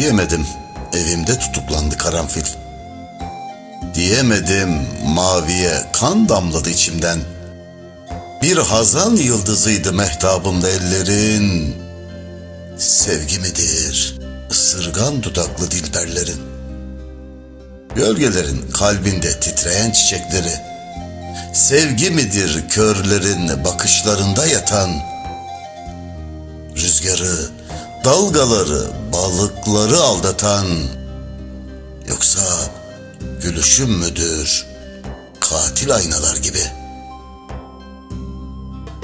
Diyemedim evimde tutuklandı karanfil. Diyemedim maviye kan damladı içimden. Bir hazan yıldızıydı mehtabımda ellerin. Sevgi midir ısırgan dudaklı dilberlerin? Gölgelerin kalbinde titreyen çiçekleri. Sevgi midir körlerin bakışlarında yatan? Rüzgarı, dalgaları, balıkları aldatan yoksa gülüşüm müdür katil aynalar gibi?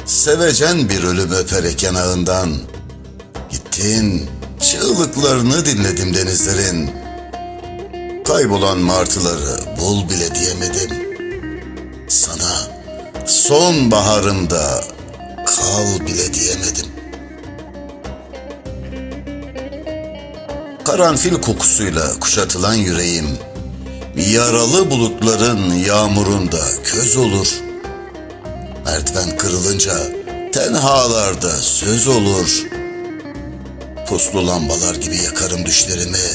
Sevecen bir ölüm öperek yanağından gittin çığlıklarını dinledim denizlerin. Kaybolan martıları bul bile diyemedim. Sana son baharımda kal bile diyemedim. Karanfil kokusuyla kuşatılan yüreğim, yaralı bulutların yağmurunda köz olur. Merdiven kırılınca tenhalarda söz olur. Puslu lambalar gibi yakarım düşlerimi,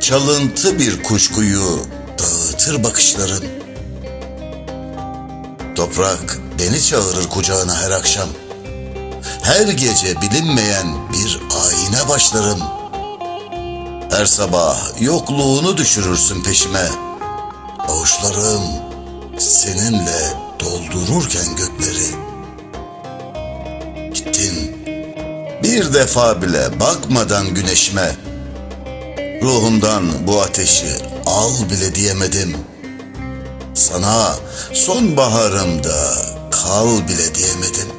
çalıntı bir kuşkuyu dağıtır bakışlarım. Toprak beni çağırır kucağına her akşam. Her gece bilinmeyen bir ayine başlarım. Her sabah yokluğunu düşürürsün peşime. Avuçlarım seninle doldururken gökleri. Gittin bir defa bile bakmadan güneşime. Ruhumdan bu ateşi al bile diyemedim. Sana sonbaharımda kal bile diyemedim.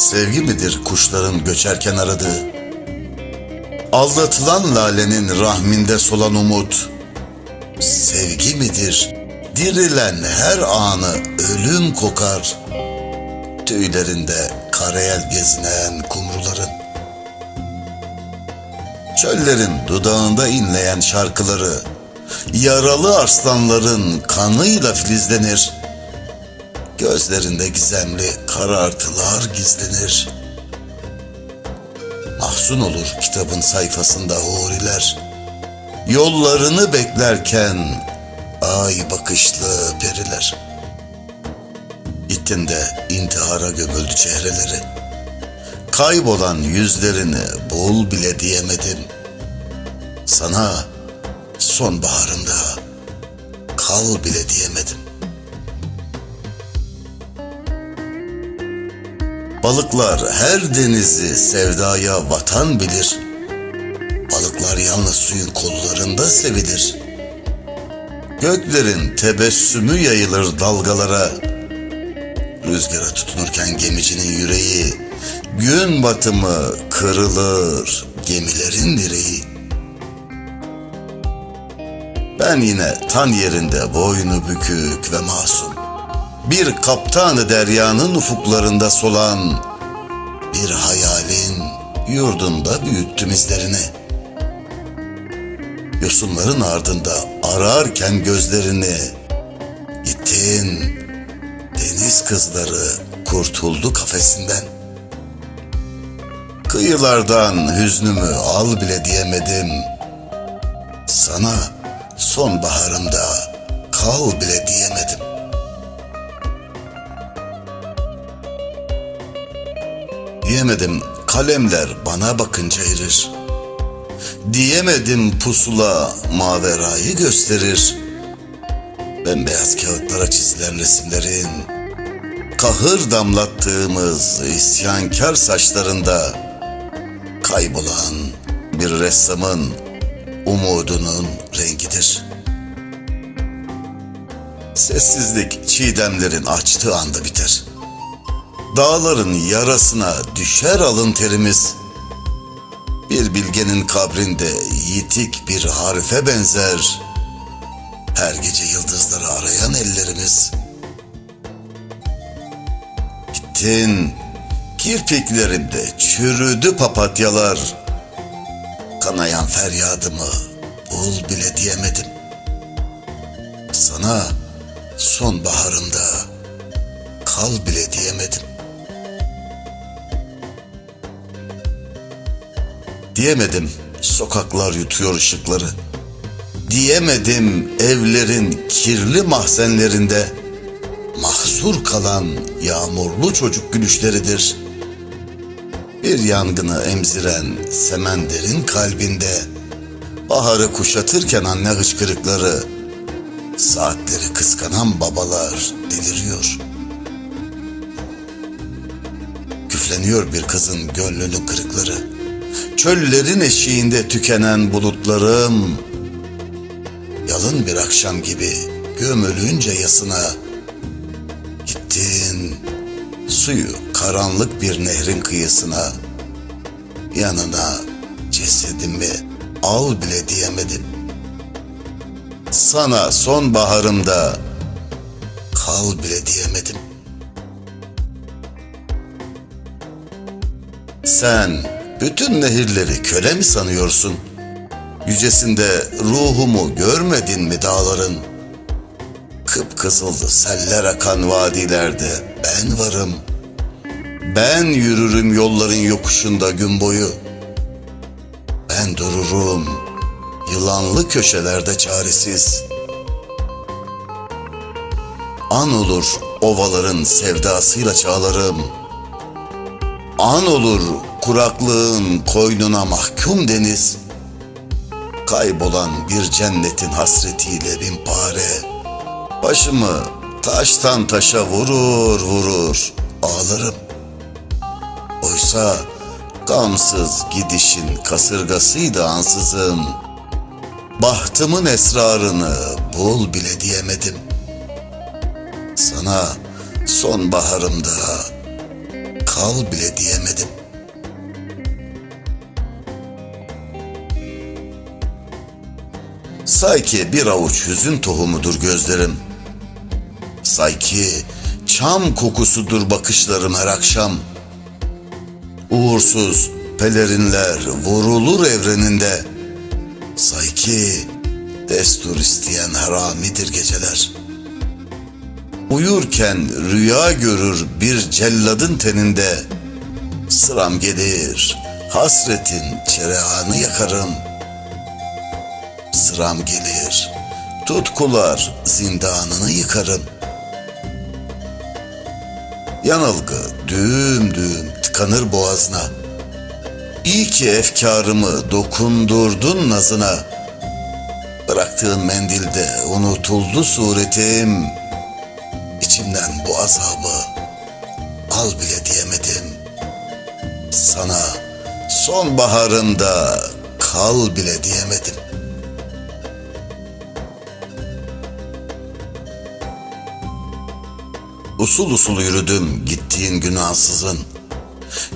Sevgi midir kuşların göçerken aradığı? Aldatılan lalenin rahminde solan umut. Sevgi midir dirilen her anı ölüm kokar. Tüylerinde karayel gezinen kumruların. Çöllerin dudağında inleyen şarkıları, yaralı arslanların kanıyla filizlenir. Gözlerinde gizemli karartılar gizlenir. Mahzun olur kitabın sayfasında huriler. Yollarını beklerken ay bakışlı periler. Gittin de intihara gömüldü çehreleri. Kaybolan yüzlerini bul bile diyemedim. Sana sonbaharında kal bile diyemedim. Balıklar her denizi sevdaya vatan bilir. Balıklar yalnız suyun kollarında sevilir. Göklerin tebessümü yayılır dalgalara. Rüzgara tutunurken gemicinin yüreği, gün batımı kırılır gemilerin direği. Ben yine tan yerinde boynu bükük ve masum. Bir kaptanı deryanın ufuklarında solan bir hayalin yurdunda büyüttüm izlerini. Yosunların ardında ararken gözlerini gittin deniz kızları kurtuldu kafesinden. Kıyılardan hüznümü al bile diyemedim. Sana sonbaharımda kal bile diyemedim. Diyemedim kalemler bana bakınca erir. Diyemedim pusula maverayı gösterir. Bembeyaz kağıtlara çizilen resimlerin kahır damlattığımız isyankar saçlarında kaybolan bir ressamın umudunun rengidir. Sessizlik çiğdemlerin açtığı anda biter. Dağların yarasına düşer alın terimiz. Bir bilgenin kabrinde yitik bir harfe benzer. Her gece yıldızları arayan ellerimiz. Gittin, kirpiklerimde çürüdü papatyalar. Kanayan feryadımı bul bile diyemedim. Sana sonbaharımda kal bile diyemedim. Diyemedim sokaklar yutuyor ışıkları. Diyemedim evlerin kirli mahzenlerinde mahzur kalan yağmurlu çocuk gülüşleridir. Bir yangını emziren semenderin kalbinde baharı kuşatırken anne hıçkırıkları saatleri kıskanan babalar deliriyor. Küfleniyor bir kızın gönlünün kırıkları. Çöllerin eşiğinde tükenen bulutlarım yalın bir akşam gibi gömülünce yasına gittin suyu karanlık bir nehrin kıyısına yanına cesedimi al bile diyemedim. Sana sonbaharımda kal bile diyemedim. Sen bütün nehirleri köle mi sanıyorsun? Yücesinde ruhumu görmedin mi dağların? Kıpkızıl seller akan vadilerde ben varım. Ben yürürüm yolların yokuşunda gün boyu. Ben dururum yılanlı köşelerde çaresiz. An olur ovaların sevdasıyla çağlarım. An olur kuraklığın koynuna mahkum deniz. Kaybolan bir cennetin hasretiyle bin pare. Başımı taştan taşa vurur vurur ağlarım. Oysa gamsız gidişin kasırgasıydı ansızın. Bahtımın esrarını bul bile diyemedim. Sana sonbaharımda kal bile diyemedim. Sanki bir avuç hüzün tohumudur gözlerim. Sanki çam kokusudur bakışlarım her akşam. Uğursuz pelerinler vurulur evreninde. Sanki destur isteyen haramidir geceler. Uyurken rüya görür bir celladın teninde. Sıram gelir, hasretin çerağını yakarım. Sıram gelir, tutkular zindanını yıkarım. Yanılgı düğüm düğüm tıkanır boğazına. İyi ki efkarımı dokundurdun nazına. Bıraktığın mendilde unutuldu suretim. İçimden bu azabı al bile diyemedim. Sana sonbaharımda kal bile diyemedim. Usul usul yürüdüm gittiğin gün ansızın.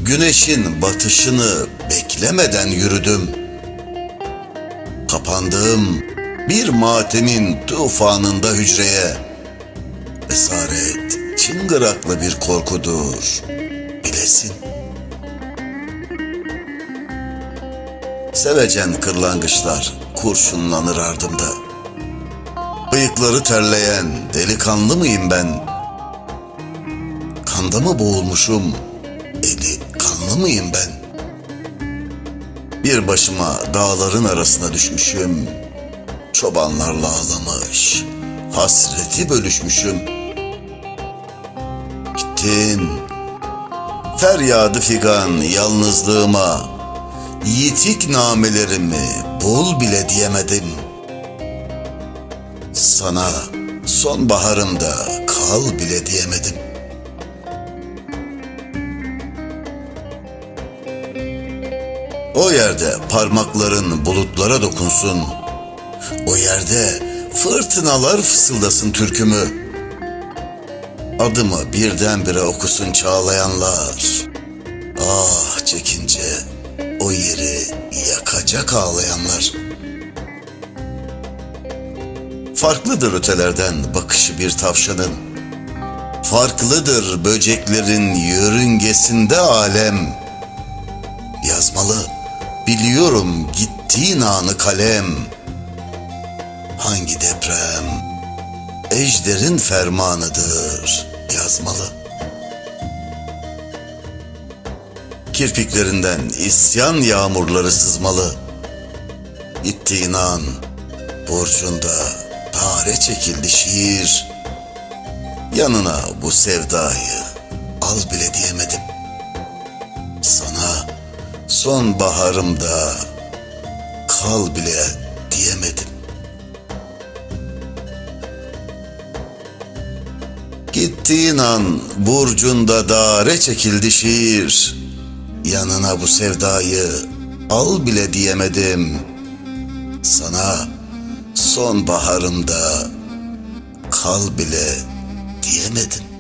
Güneşin batışını beklemeden yürüdüm. Kapandım bir matemin tufanında hücreye. Esaret çıngıraklı bir korkudur. Bilesin. Sevecen kırlangıçlar kurşunlanır ardımda. Bıyıkları terleyen delikanlı mıyım ben? Kanda mı boğulmuşum? Eli kanlı mıyım ben? Bir başıma dağların arasına düşmüşüm. Çobanlarla ağlamış, hasreti bölüşmüşüm. Gittin, feryadı figan yalnızlığıma, yitik namelerimi bul bile diyemedim. Sana sonbaharımda kal bile diyemedim. O yerde parmakların bulutlara dokunsun. O yerde fırtınalar fısıldasın türkümü. Adımı birdenbire okusun çağlayanlar. Ah çekince o yeri yakacak ağlayanlar. Farklıdır ötelerden bakışı bir tavşanın. Farklıdır böceklerin yörüngesinde alem. Yazmalı, biliyorum gittiğin anı kalem. Hangi deprem, ejderin fermanıdır yazmalı. Kirpiklerinden isyan yağmurları sızmalı. Gittiğin an burcunda tare çekildi şiir. Yanına bu sevdayı al bile diyemedim. Sana son baharımda kal bile diyemedim. Gittiğin an burcunda dare çekildi şiir. Yanına bu sevdayı al bile diyemedim. Sana son baharımda kal bile diyemedim.